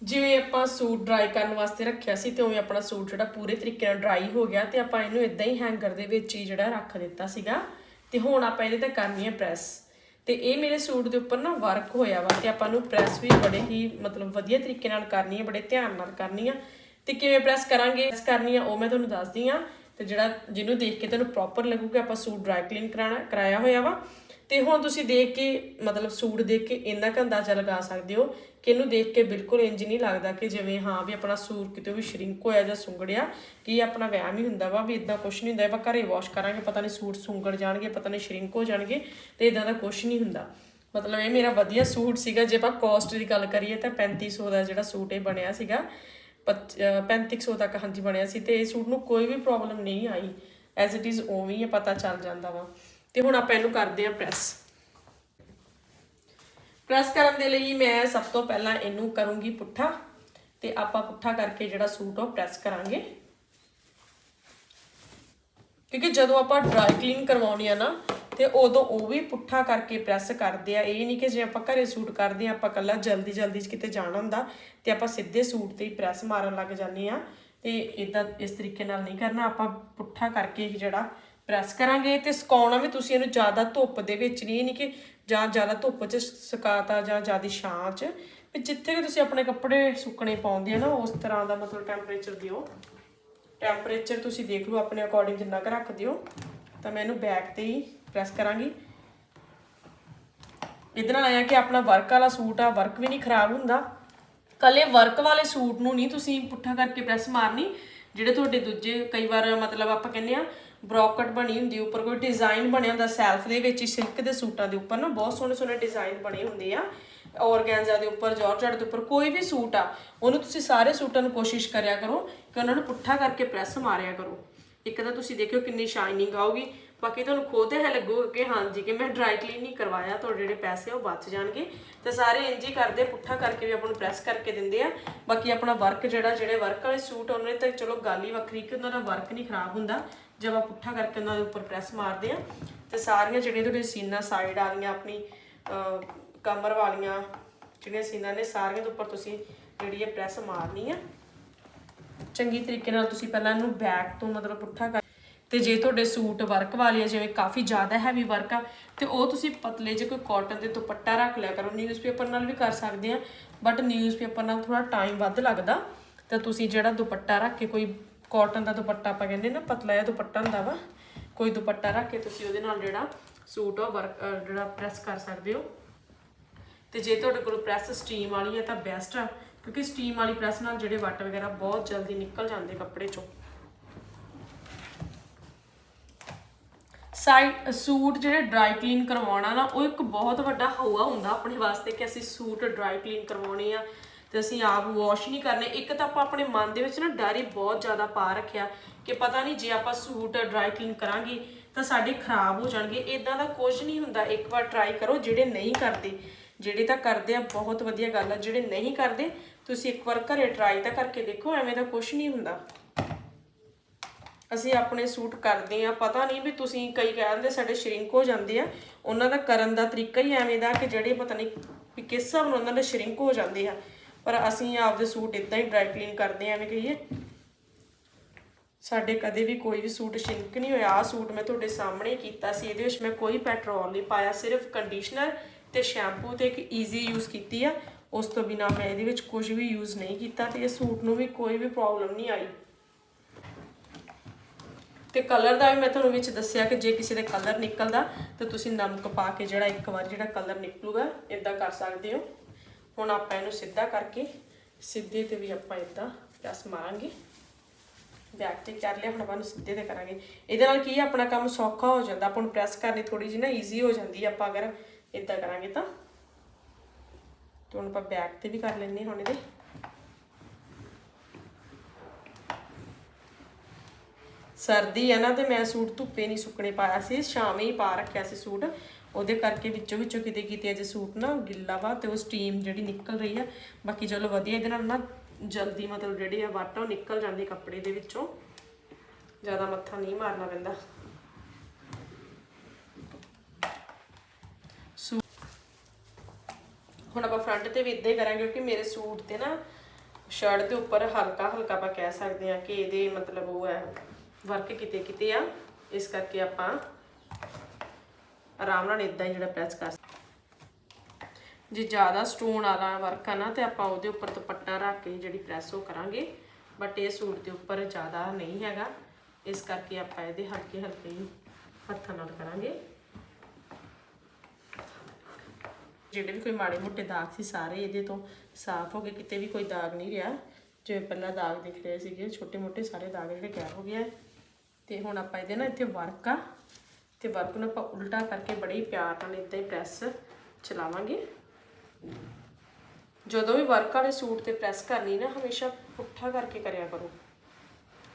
ਜਿਵੇਂ ਆਪਾਂ ਸੂਟ ਡਰਾਈ ਕਰਨ ਵਾਸਤੇ ਰੱਖਿਆ ਸੀ ਤੇ ਉਵੇਂ ਆਪਣਾ ਸੂਟ ਜਿਹੜਾ ਪੂਰੇ ਤਰੀਕੇ ਨਾਲ ਡਰਾਈ ਹੋ ਗਿਆ ਤੇ ਆਪਾਂ ਇਹਨੂੰ ਇਦਾਂ ਹੀ ਹੈਂਗਰ ਦੇ ਵਿੱਚ ਹੀ ਜਿਹੜਾ ਰੱਖ ਦਿੱਤਾ ਸੀਗਾ। ਤੇ ਹੁਣ ਆਪਾਂ ਇਹਦੇ ਤੇ ਕਰਨੀ ਹੈ ਪ੍ਰੈਸ ਤੇ ਇਹ ਮੇਰੇ ਸੂਟ ਦੇ ਉੱਪਰ ਨਾ ਵਰਕ ਹੋਇਆ ਵਾ ਤੇ ਆਪਾਂ ਨੂੰ ਪ੍ਰੈਸ ਵੀ ਬੜੇ ਹੀ ਮਤਲਬ ਵਧੀਆ ਤਰੀਕੇ ਨਾਲ ਕਰਨੀ ਹੈ ਬੜੇ ਧਿਆਨ ਨਾਲ ਕਰਨੀ ਆ। ਤੇ ਕਿਵੇਂ ਪ੍ਰੈਸ ਕਰਾਂਗੇ? ਪ੍ਰੈਸ ਕਰਨੀ ਆ, ਉਹ ਮੈਂ ਤੁਹਾਨੂੰ ਦੱਸਦੀ ਆ ਤੇ ਜਿਹੜਾ ਜਿਹਨੂੰ ਦੇਖ ਕੇ ਤੁਹਾਨੂੰ ਪ੍ਰੋਪਰ ਲੱਗੂਗਾ, ਆਪਾਂ ਸੂਟ ਡਰਾਈ ਕਲੀਨ ਕਰਾਣਾ, ਕਰਾਇਆ ਹੋਇਆ ਵਾ। ਤੇ ਹੁਣ ਤੁਸੀਂ ਦੇਖ ਕੇ, ਮਤਲਬ ਸੂਟ ਦੇਖ ਕੇ ਇੰਨਾ ਕੁ ਅੰਦਾਜ਼ਾ ਲਗਾ ਸਕਦੇ ਹੋ ਕਿ ਇਹਨੂੰ ਦੇਖ ਕੇ ਬਿਲਕੁਲ ਇੰਜ ਨਹੀਂ ਲੱਗਦਾ ਕਿ ਜਿਵੇਂ ਹਾਂ ਵੀ ਆਪਣਾ ਸੂਟ ਕਿਤੇ ਵੀ ਸ਼ਰਿੰਕ ਹੋਇਆ ਜਾਂ ਸੁੰਗੜਿਆ, ਕਿ ਇਹ ਆਪਣਾ ਵਹਿਮ ਹੀ ਹੁੰਦਾ ਵਾ ਵੀ ਇਦਾਂ ਕੁਝ ਨਹੀਂ ਹੁੰਦਾ ਆਪਾਂ ਘਰੇ ਵਾਸ਼ ਕਰਾਂਗੇ, ਪਤਾ ਨਹੀਂ ਸੂਟ ਸੁੰਗੜ ਜਾਣਗੇ, ਪਤਾ ਨਹੀਂ ਸ਼ਰਿੰਕ ਹੋ ਜਾਣਗੇ ਤੇ ਇਦਾਂ ਦਾ ਕੁਝ ਨਹੀਂ ਹੁੰਦਾ। ਮਤਲਬ ਇਹ ਮੇਰਾ ਵਧੀਆ ਸੂਟ ਸੀਗਾ, ਜੇ ਆਪਾਂ ਕਾਸਟ ਦੀ ਗੱਲ ਕਰੀਏ ਤਾਂ 3500 ਦਾ ਜਿਹੜਾ ਸੂਟ ਇਹ ਬਣਿਆ ਸੀਗਾ 3500 ਤੱਕ ਹਾਂਜੀ ਬਣਿਆ ਸੀ ਤੇ ਇਹ ਸੂਟ ਨੂੰ ਕੋਈ ਵੀ ਪ੍ਰੋਬਲਮ ਨਹੀਂ ਆਈ ਐਜ਼ ਇਟ ਇਜ਼ ਉਵੇਂ ਹੀ ਇਹ ਪਤਾ ਚੱਲ ਜਾਂਦਾ ਵਾ। ਤੇ ਹੁਣ ਆਪਾਂ ਇਹਨੂੰ ਕਰਦੇ ਆ ਪ੍ਰੈਸ। ਪ੍ਰੈਸ ਕਰਨ ਦੇ ਲਈ ਮੈਂ ਸਭ ਤੋਂ ਪਹਿਲਾਂ ਇਹਨੂੰ ਕਰੂੰਗੀ ਪੁੱਠਾ ਤੇ ਆਪਾਂ ਪੁੱਠਾ ਕਰਕੇ ਜਿਹੜਾ ਸੂਟ ਉਹ ਪ੍ਰੈਸ ਕਰਾਂਗੇ। ਕਿਉਂਕਿ ਜਦੋਂ ਆਪਾਂ ਡਰਾਈ ਕਲੀਨ ਕਰਵਾਉਣੀ ਆ ਨਾ, ਤੇ ਉਦੋਂ ਉਹ ਵੀ ਪੁੱਠਾ ਕਰਕੇ ਪ੍ਰੈਸ ਕਰਦੇ ਆ। ਇਹ ਨਹੀਂ ਕਿ ਜੇ ਆਪਾਂ ਘਰੇ ਸੂਟ ਕਰਦੇ ਆ, ਆਪਾਂ ਕੱਲਾ ਜਲਦੀ ਜਲਦੀ ਕਿਤੇ ਜਾਣਾ ਹੁੰਦਾ ਤੇ ਆਪਾਂ ਸਿੱਧੇ ਸੂਟ ਤੇ ਹੀ ਪ੍ਰੈਸ ਮਾਰਨ ਲੱਗ ਜਾਂਦੇ ਆ। ਤੇ ਇਦਾਂ ਇਸ ਤਰੀਕੇ ਨਾਲ ਨਹੀਂ ਕਰਨਾ, ਆਪਾਂ ਪੁੱਠਾ ਕਰਕੇ ਜਿਹੜਾ ਪ੍ਰੈਸ ਕਰਾਂਗੇ ਤੇ ਸੁਕਾਉਣਾ ਵੀ ਤੁਸੀਂ ਇਹਨੂੰ ਜ਼ਿਆਦਾ ਧੁੱਪ ਦੇ ਵਿੱਚ ਨਹੀਂ ਇਹ ਨਹੀਂ ਕਿ ਜਾਂ ਜ਼ਿਆਦਾ ਧੁੱਪ 'ਚ ਸੁਕਾਤਾ ਜਾਂ ਜ਼ਿਆਦਾ ਛਾਂ 'ਚ। ਵੀ ਜਿੱਥੇ ਕਿ ਤੁਸੀਂ ਆਪਣੇ ਕੱਪੜੇ ਸੁੱਕਣੇ ਪਾਉਂਦੇ ਆ ਨਾ, ਉਸ ਤਰ੍ਹਾਂ ਦਾ ਮਤਲਬ ਟੈਂਪਰੇਚਰ ਦਿਓ। ਟੈਂਪਰੇਚਰ ਤੁਸੀਂ ਦੇਖ ਲਓ, ਆਪਣੇ ਅਕੋਰਡਿੰਗ ਜਿੰਨਾ ਕੁ ਰੱਖ ਦਿਓ। ਤਾਂ ਮੈਂ ਇਹਨੂੰ ਬੈਕ ਤੇ ਹੀ ਪ੍ਰੈਸ ਕਰਾਂਗੀ। ਇਹਦੇ ਨਾਲ ਆਇਆ ਕਿ ਆਪਣਾ ਵਰਕ ਵਾਲਾ ਸੂਟ ਆ ਵਰਕ ਵੀ ਨਹੀਂ ਖਰਾਬ ਹੁੰਦਾ। ਕੱਲੇ ਵਰਕ ਵਾਲੇ ਸੂਟ ਨੂੰ ਨਹੀਂ ਤੁਸੀਂ ਪੁੱਠਾ ਕਰਕੇ ਪ੍ਰੈਸ ਮਾਰਨੀ, ਜਿਹੜੇ ਤੁਹਾਡੇ ਦੂਜੇ ਕਈ ਵਾਰ ਮਤਲਬ ਆਪਾਂ ਕਹਿੰਦੇ ਆ ਬ੍ਰੋਕਟ ਬਣੀ ਹੁੰਦੀ, ਉੱਪਰ ਕੋਈ ਡਿਜ਼ਾਈਨ ਬਣਿਆ ਹੁੰਦਾ ਸੈਲਫ ਦੇ ਵਿੱਚ ਹੀ, ਸਿਲਕ ਦੇ ਸੂਟਾਂ ਦੇ ਉੱਪਰ ਨਾ, ਬਹੁਤ ਸੋਹਣੇ ਸੋਹਣੇ ਡਿਜ਼ਾਈਨ ਬਣੇ ਹੁੰਦੇ ਆ। ਔਰਗੈਂਜ਼ਾ ਦੇ ਉੱਪਰ ਜਾਰਜਟ ਦੇ ਉੱਪਰ, ਕੋਈ ਵੀ ਸੂਟ ਆ, ਉਹਨੂੰ ਤੁਸੀਂ ਸਾਰੇ ਸੂਟਾਂ ਨੂੰ ਕੋਸ਼ਿਸ਼ ਕਰਿਆ ਕਰੋ ਕਿ ਉਹਨਾਂ ਨੂੰ ਪੁੱਠਾ ਕਰਕੇ ਪ੍ਰੈਸ ਮਾਰਿਆ ਕਰੋ। ਇੱਕ ਤਾਂ ਤੁਸੀਂ ਦੇਖਿਓ ਕਿੰਨੀ ਸ਼ਾਈਨਿੰਗ ਆਊਗੀ ਬਾਕੀ ਤੁਹਾਨੂੰ ਖੁਦ ਹੈ ਲੱਗੂਗਾ ਕਿ ਹਾਂਜੀ ਕਿ ਮੈਂ ਡਰਾਈ ਕਲੀਨ ਨਹੀਂ ਕਰਵਾਇਆ, ਤੁਹਾਡੇ ਜਿਹੜੇ ਪੈਸੇ ਉਹ ਬਚ ਜਾਣਗੇ। ਤੇ ਸਾਰੇ ਇੰਜ ਹੀ ਕਰਦੇ, ਪੁੱਠਾ ਕਰਕੇ ਵੀ ਆਪਾਂ ਨੂੰ ਪ੍ਰੈਸ ਕਰਕੇ ਦਿੰਦੇ ਆ। ਬਾਕੀ ਆਪਣਾ ਵਰਕ ਜਿਹੜਾ, ਜਿਹੜੇ ਵਰਕ ਵਾਲੇ ਸੂਟ ਉਹਨਾਂ ਦੀ ਤਾਂ ਚਲੋ ਗੱਲ ਹੀ ਵੱਖਰੀ, ਕਿ ਉਹਨਾਂ ਦਾ ਵਰਕ ਨਹੀਂ ਖਰਾਬ ਹੁੰਦਾ। ਜਦ ਆਪਾਂ ਪੁੱਠਾ ਕਰਕੇ ਉਹਨਾਂ ਦੇ ਉੱਪਰ ਪ੍ਰੈਸ ਮਾਰਦੇ ਆ, ਤੇ ਸਾਰੀਆਂ ਜਿਹੜੀਆਂ ਤੁਹਾਡੇ ਸੀਨਾ ਸਾਈਡ ਵਾਲੀਆਂ ਆਪਣੀ ਕਮਰ ਵਾਲੀਆਂ, ਜਿਹੜੀਆਂ ਸੀਨਾ ਨੇ ਸਾਰੀਆਂ ਦੇ ਉੱਪਰ ਤੁਸੀਂ ਜਿਹੜੀ ਇਹ ਪ੍ਰੈਸ ਮਾਰਨੀ ਆ। ਚੰਗੀ ਤਰੀਕੇ ਨਾਲ ਤੁਸੀਂ ਪਹਿਲਾਂ ਇਹਨੂੰ ਬੈਕ ਤੋਂ ਮਤਲਬ ਪੁੱਠਾ ਕਰ ਤੇ ਜੇ ਤੁਹਾਡੇ ਸੂਟ ਵਰਕ ਵਾਲੇ ਆ, ਜਿਵੇਂ ਕਾਫੀ ਜ਼ਿਆਦਾ ਹੈਵੀ ਵਰਕ ਆ, ਤੇ ਉਹ ਤੁਸੀਂ ਪਤਲੇ ਜਿਹੇ ਕੋਈ ਕਾਟਨ ਦੇ ਦੁਪੱਟਾ ਰੱਖ ਲਿਆ ਕਰੋ। ਨਿਊਜ਼ਪੇਪਰ ਨਾਲ ਵੀ ਕਰ ਸਕਦੇ ਆ ਬਟ ਨਿਊਜ਼ਪੇਪਰ ਨਾਲ ਥੋੜਾ ਟਾਈਮ ਵੱਧ ਲੱਗਦਾ। ਤਾਂ ਤੁਸੀਂ ਜਿਹੜਾ ਦੁਪੱਟਾ ਰੱਖ ਕੇ ਕੋਈ ਕਾਟਨ ਦਾ ਦੁਪੱਟਾ ਆਪਾਂ ਕਹਿੰਦੇ ਨਾ, ਪਤਲਾ ਜਿਹਾ ਦੁਪੱਟਾ ਹੁੰਦਾ ਵਾ, ਕੋਈ ਦੁਪੱਟਾ ਰੱਖ ਕੇ ਤੁਸੀਂ ਉਹਦੇ ਨਾਲ ਜਿਹੜਾ ਸੂਟ ਉਹ ਵਰਕ ਜਿਹੜਾ ਪ੍ਰੈਸ ਕਰ ਸਕਦੇ ਹੋ। ਤੇ ਜੇ ਤੁਹਾਡੇ ਕੋਲ ਪ੍ਰੈਸ ਸਟੀਮ ਵਾਲੀ ਹੈ ਤਾਂ ਬੈਸਟ ਆ, ਕਿਉਂਕਿ ਸਟੀਮ ਵਾਲੀ ਪ੍ਰੈਸ ਨਾਲ ਜਿਹੜੇ ਵੱਟ ਵਗੈਰਾ ਬਹੁਤ ਜਲਦੀ ਨਿਕਲ ਜਾਂਦੇ ਕੱਪੜੇ ਚੋਂ। ਸਾਈਡ ਸੂਟ ਜਿਹੜੇ ਡਰਾਈ ਕਲੀਨ ਕਰਵਾਉਣਾ ਨਾ, ਉਹ ਇੱਕ ਬਹੁਤ ਵੱਡਾ ਹਵਾ ਹੁੰਦਾ ਆਪਣੇ ਵਾਸਤੇ ਕਿ ਅਸੀਂ ਸੂਟ ਡਰਾਈ ਕਲੀਨ ਕਰਵਾਉਣੇ ਆ ਤੇ ਅਸੀਂ ਆਪ ਵਾਸ਼ ਨਹੀਂ ਕਰਨੇ। ਇੱਕ ਤਾਂ ਆਪਾਂ ਆਪਣੇ ਮਨ ਦੇ ਵਿੱਚ ਨਾ ਡਰ ਹੀ ਬਹੁਤ ਜ਼ਿਆਦਾ ਪਾ ਰੱਖਿਆ ਕਿ ਪਤਾ ਨਹੀਂ ਜੇ ਆਪਾਂ ਸੂਟ ਡਰਾਈ ਕਲੀਨ ਕਰਾਂਗੇ ਤਾਂ ਸਾਡੇ ਖਰਾਬ ਹੋ ਜਾਣਗੇ। ਇਦਾਂ ਦਾ ਕੁਝ ਨਹੀਂ ਹੁੰਦਾ। ਇੱਕ ਵਾਰ ਟਰਾਈ ਕਰੋ, ਜਿਹੜੇ ਨਹੀਂ ਕਰਦੇ। ਜਿਹੜੇ ਤਾਂ ਕਰਦੇ ਆ, ਬਹੁਤ ਵਧੀਆ ਗੱਲ ਆ। ਜਿਹੜੇ ਨਹੀਂ ਕਰਦੇ, ਤੁਸੀਂ ਇੱਕ ਵਾਰ ਘਰੇ ਟਰਾਈ ਤਾਂ ਕਰਕੇ ਦੇਖੋ, ਐਵੇਂ ਦਾ ਕੁਝ ਨਹੀਂ ਹੁੰਦਾ। ਅਸੀਂ ਆਪਣੇ ਸੂਟ ਕਰਦੇ ਆ ਪਤਾ ਨਹੀਂ ਵੀ ਤੁਸੀਂ ਕਈ ਕਹਿੰਦੇ ਸਾਡੇ ਸ਼ਰਿੰਕ ਹੋ ਜਾਂਦੇ ਆ। ਉਹਨਾਂ ਦਾ ਕਰਨ ਦਾ ਤਰੀਕਾ ਹੀ ਐਵੇਂ ਦਾ ਕਿ ਜਿਹੜੇ ਪਤਾ ਨਹੀਂ ਵੀ ਕਿਸ ਹਿਸਾਬ ਨਾਲ ਉਹਨਾਂ ਦੇ ਸ਼ਰਿੰਕ ਹੋ ਜਾਂਦੇ ਆ। ਪਰ ਅਸੀਂ ਆਪਦੇ ਸੂਟ ਇਦਾਂ ਹੀ ਡਰਾਈ ਕਲੀਨ ਕਰਦੇ ਆ ਐਵੇਂ ਕਹੀਏ। ਸਾਡੇ ਕਦੇ ਵੀ ਕੋਈ ਵੀ ਸੂਟ ਸ਼ਿੰਕ ਨਹੀਂ ਹੋਇਆ। ਆ ਸੂਟ ਮੈਂ ਤੁਹਾਡੇ ਸਾਹਮਣੇ ਹੀ ਕੀਤਾ ਸੀ, ਇਹਦੇ ਵਿੱਚ ਮੈਂ ਕੋਈ ਪੈਟਰੋਲ ਨਹੀਂ ਪਾਇਆ, ਸਿਰਫ ਕੰਡੀਸ਼ਨਰ ਤੇ ਸ਼ੈਂਪੂ ਤੇ ਇੱਕ ਈਜ਼ੀ ਯੂਜ਼ ਕੀਤੀ ਆ। ਉਸ ਤੋਂ ਬਿਨਾ ਮੈਂ ਇਹਦੇ ਵਿੱਚ ਕੁਝ ਵੀ ਯੂਜ਼ ਨਹੀਂ ਕੀਤਾ ਤੇ ਇਹ ਸੂਟ ਨੂੰ ਵੀ ਕੋਈ ਵੀ ਪ੍ਰੋਬਲਮ ਨਹੀਂ ਆਈ। ਤੇ ਕਲਰ ਦਾ ਵੀ ਮੈਂ ਤੁਹਾਨੂੰ ਵਿੱਚ ਦੱਸਿਆ ਕਿ ਜੇ ਕਿਸੇ ਦੇ ਕਲਰ ਨਿਕਲਦਾ, ਤਾਂ ਤੁਸੀਂ ਨਮਕ ਪਾ ਕੇ ਜਿਹੜਾ ਇੱਕ ਵਾਰ ਜਿਹੜਾ ਕਲਰ ਨਿਕਲੂਗਾ ਇਦਾਂ ਕਰ ਸਕਦੇ ਹੋ। ਹੁਣ ਆਪਾਂ ਇਹਨੂੰ ਸਿੱਧਾ ਕਰਕੇ, ਸਿੱਧੇ ਤੇ ਵੀ ਆਪਾਂ ਇਦਾਂ ਪ੍ਰੈਸ ਮਾਰਾਂਗੇ। ਬੈਕ ਤੇ ਕਰ ਲਿਆ, ਹੁਣ ਆਪਾਂ ਨੂੰ ਸਿੱਧੇ ਤੇ ਕਰਾਂਗੇ। ਇਹਦੇ ਨਾਲ ਕੀ ਹੈ ਆਪਣਾ ਕੰਮ ਸੌਖਾ ਹੋ ਜਾਂਦਾ। ਆਪਾਂ ਨੂੰ ਪ੍ਰੈਸ ਕਰਨੀ ਥੋੜੀ ਜਿਹੀ ਨਾ ਈਜ਼ੀ ਹੋ ਜਾਂਦੀ ਹੈ ਆਪਾਂ ਅਗਰ ਇਦਾਂ ਕਰਾਂਗੇ ਤਾਂ। ਤੇ ਹੁਣ ਆਪਾਂ ਬੈਕ ਤੇ ਵੀ ਕਰ ਲੈਂਦੇ ਹੁਣ ਇਹਦੇ। ਸਰਦੀ ਹੈ ਨਾ ਤੇ ਮੈਂ ਸੂਟ ਧੁੱਪੇ ਨਹੀਂ ਸੁੱਕਣੇ ਪਾਇਆ ਸੀ, ਸ਼ਾਮੇ ਹੀ ਪਾ ਰੱਖਿਆ ਸੀ ਸੂਟ। ਉਹਦੇ ਕਰਕੇ ਵਿੱਚੋਂ ਵਿੱਚੋਂ ਕਿਤੇ ਕਿਤੇ ਅਜੇ ਸੂਟ ਨਾ ਗਿੱਲਾ ਵਾ ਤੇ ਉਹ ਸਟੀਮ ਜਿਹੜੀ ਨਿਕਲ ਰਹੀ ਆ। ਬਾਕੀ ਚਲੋ ਵਧੀਆ, ਇਹਦੇ ਨਾਲ ਨਾ ਜਲਦੀ ਮਤਲਬ ਜਿਹੜੇ ਆ ਵਾਟਾ ਨਿਕਲ ਜਾਂਦੀ ਕੱਪੜੇ ਦੇ ਵਿੱਚੋਂ। ਜ਼ਿਆਦਾ ਮੱਥਾ ਨਹੀਂ ਮਾਰਨਾ ਪੈਂਦਾ। ਹੁਣ ਆਪਾਂ ਫਰੰਟ ਤੇ ਵੀ ਇਦਾਂ ਹੀ ਕਰਾਂਗੇ, ਕਿਉਂਕਿ ਮੇਰੇ ਸੂਟ ਤੇ ਨਾ ਸ਼ਰਟ ਦੇ ਉੱਪਰ ਹਲਕਾ ਹਲਕਾ ਆਪਾਂ ਕਹਿ ਸਕਦੇ ਹਾਂ ਕਿ ਇਹਦੇ ਮਤਲਬ ਉਹ ਹੈ। ਵਰਕ ਕਿਤੇ ਕਿਤੇ ਆ, ਇਸ ਕਰਕੇ ਆਪਾਂ ਆਰਾਮ ਨਾਲ ਇਦਾਂ ਹੀ ਜਿਹੜਾ ਪ੍ਰੈਸ ਕਰ ਸਕਦੇ ਜੇ ਜ਼ਿਆਦਾ ਸਟੋਨ ਵਾਲਾ ਵਰਕ ਆ ਨਾ, ਤੇ ਆਪਾਂ ਉਹਦੇ ਉੱਪਰ ਦੁਪੱਟਾ ਰੱਖ ਕੇ ਜਿਹੜੀ ਪ੍ਰੈਸ ਉਹ ਕਰਾਂਗੇ। ਬਟ ਇਹ ਸੂਟ ਦੇ ਉੱਪਰ ਜ਼ਿਆਦਾ ਨਹੀਂ ਹੈਗਾ। ਇਸ ਕਰਕੇ ਆਪਾਂ ਇਹਦੇ ਹਲਕੇ ਹਲਕੇ ਹੱਥਾਂ ਨਾਲ ਕਰਾਂਗੇ। ਜਿਹੜੇ ਵੀ ਕੋਈ ਮਾੜੇ ਮੋਟੇ ਦਾਗ ਸੀ, ਸਾਰੇ ਇਹਦੇ ਤੋਂ ਸਾਫ਼ ਹੋ ਗਏ। ਕਿਤੇ ਵੀ ਕੋਈ ਦਾਗ ਨਹੀਂ ਰਿਹਾ। ਜਿਵੇਂ ਪਹਿਲਾਂ ਦਾਗ ਦਿਖ ਰਹੇ ਸੀਗੇ, ਛੋਟੇ ਮੋਟੇ ਸਾਰੇ ਦਾਗ ਜਿਹੜੇ ਗਾਇਬ ਹੋ ਗਏ ਆ। ਤੇ ਹੁਣ ਆਪਾਂ ਇਹਦੇ ਨਾ ਇੱਥੇ ਵਰਕ ਆ। ਤੇ ਵਰਕ ਨੂੰ ਆਪਾਂ ਉਲਟਾ ਕਰਕੇ ਬੜੇ ਹੀ ਪਿਆਰ ਨਾਲ ਇਦਾਂ ਹੀ ਪ੍ਰੈਸ ਚਲਾਵਾਂਗੇ। ਜਦੋਂ ਵੀ ਵਰਕ ਵਾਲੇ ਸੂਟ ਤੇ ਪ੍ਰੈਸ ਕਰਨੀ ਨਾ, ਹਮੇਸ਼ਾ ਪੁੱਠਾ ਕਰਕੇ ਕਰਿਆ ਕਰੋ।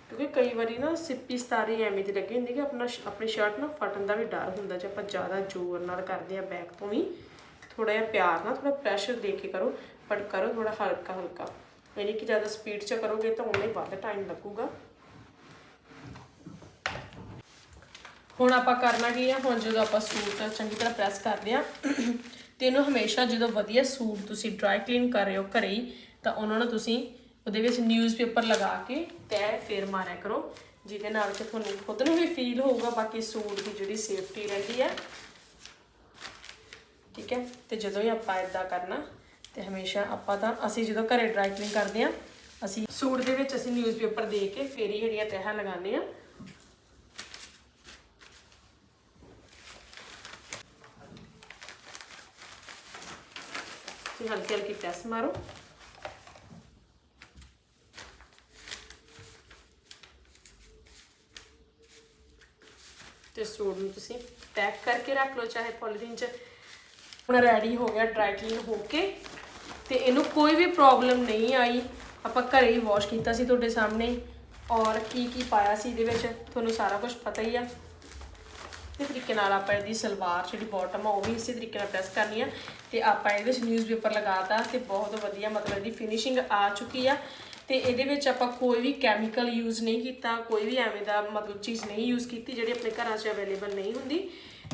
ਕਿਉਂਕਿ ਕਈ ਵਾਰੀ ਨਾ ਸਿੱਪੀ ਸਤਾਰੀ ਐਵੇਂ ਦੀ ਲੱਗੀ ਹੁੰਦੀ ਕਿ ਆਪਣਾ ਸ਼- ਆਪਣੀ ਸ਼ਰਟ ਨਾ ਫਟਣ ਦਾ ਵੀ ਡਰ ਹੁੰਦਾ ਜੇ ਆਪਾਂ ਜ਼ਿਆਦਾ ਜ਼ੋਰ ਨਾਲ ਕਰਦੇ ਆ ਬੈਕ ਤੋਂ ਵੀ। ਥੋੜਾ ਜਿਹਾ ਪਿਆਰ ਨਾਲ ਥੋੜਾ ਪ੍ਰੈਸ਼ਰ ਦੇ ਕੇ ਕਰੋ ਬਟ ਕਰੋ ਥੋੜਾ ਹਲਕਾ ਹਲਕਾ ਇਹ ਨਹੀਂ ਕਿ ਜ਼ਿਆਦਾ ਸਪੀਡ 'ਚ ਕਰੋਗੇ ਤਾਂ ਉਨਾ ਹੀ ਵੱਧ ਟਾਈਮ ਲੱਗੂਗਾ। ਹੁਣ ਆਪਾਂ ਕਰਨਾ ਕੀ ਆ? ਹੁਣ ਜਦੋਂ ਆਪਾਂ ਸੂਟ ਚੰਗੀ ਤਰ੍ਹਾਂ ਪ੍ਰੈਸ ਕਰਦੇ ਲਿਆ ਤੇ ਇਹਨੂੰ ਹਮੇਸ਼ਾ ਜਦੋਂ ਵਧੀਆ ਸੂਟ ਤੁਸੀਂ ਡਰਾਈ ਕਲੀਨ ਕਰ ਰਹੇ ਹੋ ਘਰੇ ਹੀ, ਤਾਂ ਉਹਨਾਂ ਨੂੰ ਤੁਸੀਂ ਉਹਦੇ ਵਿੱਚ ਨਿਊਜ਼ਪੇਪਰ ਲਗਾ ਕੇ ਤੈ ਫੇਰ ਮਾਰਿਆ ਕਰੋ, ਜਿਹਦੇ ਨਾਲ ਕਿ ਤੁਹਾਨੂੰ ਖੁਦ ਨੂੰ ਵੀ ਫੀਲ ਹੋਊਗਾ ਬਾਕੀ ਸੂਟ ਦੀ ਜਿਹੜੀ ਸੇਫਟੀ ਰਹਿੰਦੀ ਹੈ ਠੀਕ ਹੈ? ਤੇ ਜਦੋਂ ਹੀ ਆਪਾਂ ਇਦਾਂ ਕਰਨਾ, ਤੇ ਹਮੇਸ਼ਾ ਆਪਾਂ ਤਾਂ ਅਸੀਂ ਜਦੋਂ ਘਰੇ ਡਰਾਈ ਕਲੀਨ ਕਰਦੇ ਆ, ਅਸੀਂ ਸੂਟ ਦੇ ਵਿੱਚ ਅਸੀਂ ਨਿਊਜ਼ਪੇਪਰ ਦੇ ਕੇ ਫੇਰ ਹੀ ਜਿਹੜੀਆਂ ਤਹਿਾਂ ਲਗਾਉਂਦੇ ਆ ਤੇ ਹਲਕੀ ਹਲਕੀ ਪ੍ਰੈਸ ਮਾਰੋ। ਤੇ ਸੂਟ ਨੂੰ ਤੁਸੀਂ ਪੈਕ ਕਰਕੇ ਰੱਖ ਲਓ, ਚਾਹੇ ਪੋਲੀਥੀਨ 'ਚ। ਹੁਣ ਰੈਡੀ ਹੋ ਗਿਆ ਡਰਾਈ ਕਲੀਨ ਹੋ ਕੇ। ਤੇ ਇਹਨੂੰ ਕੋਈ ਵੀ ਪ੍ਰੋਬਲਮ ਨਹੀਂ ਆਈ। ਆਪਾਂ ਘਰੇ ਹੀ ਵਾਸ਼ ਕੀਤਾ ਸੀ ਤੁਹਾਡੇ ਸਾਹਮਣੇ। ਔਰ ਕੀ ਕੀ ਪਾਇਆ ਸੀ ਇਹਦੇ ਵਿੱਚ, ਤੁਹਾਨੂੰ ਸਾਰਾ ਕੁਝ ਪਤਾ ਹੀ ਆ। ਤੇ ਤਰੀਕੇ ਨਾਲ ਆਪਾਂ ਇਹਦੀ ਸਲਵਾਰ ਜਿਹੜੀ ਬਾਟਮ ਆ, ਉਹ ਵੀ ਇਸੇ ਤਰੀਕੇ ਨਾਲ ਪ੍ਰੈਸ ਕਰਨੀ ਆ ਤੇ ਆਪਾਂ ਇਹਦੇ ਵਿੱਚ ਨਿਊਜ਼ਪੇਪਰ ਲਗਾਤਾ ਤੇ ਬਹੁਤ ਵਧੀਆ ਮਤਲਬ ਇਹਦੀ ਫਿਨਿਸ਼ਿੰਗ ਆ ਚੁੱਕੀ ਆ ਤੇ ਇਹਦੇ ਵਿੱਚ ਆਪਾਂ ਕੋਈ ਵੀ ਕੈਮੀਕਲ ਯੂਜ਼ ਨਹੀਂ ਕੀਤਾ, ਕੋਈ ਵੀ ਐਵੇਂ ਦਾ ਮਤਲਬ ਚੀਜ਼ ਨਹੀਂ ਯੂਜ਼ ਕੀਤੀ ਜਿਹੜੀ ਆਪਣੇ ਘਰਾਂ 'ਚ ਅਵੇਲੇਬਲ ਨਹੀਂ ਹੁੰਦੀ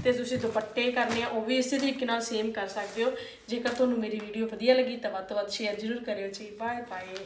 ਤੇ ਤੁਸੀਂ ਦੁਪੱਟੇ ਕਰਨੇ ਆ, ਉਹ ਵੀ ਇਸੇ ਤਰੀਕੇ ਨਾਲ ਸੇਮ ਕਰ ਸਕਦੇ ਹੋ। ਜੇਕਰ ਤੁਹਾਨੂੰ ਮੇਰੀ ਵੀਡੀਓ ਵਧੀਆ ਲੱਗੀ ਤਾਂ ਵੱਧ ਤੋਂ ਵੱਧ ਸ਼ੇਅਰ ਜ਼ਰੂਰ ਕਰਿਓ ਜੀ। Bye bye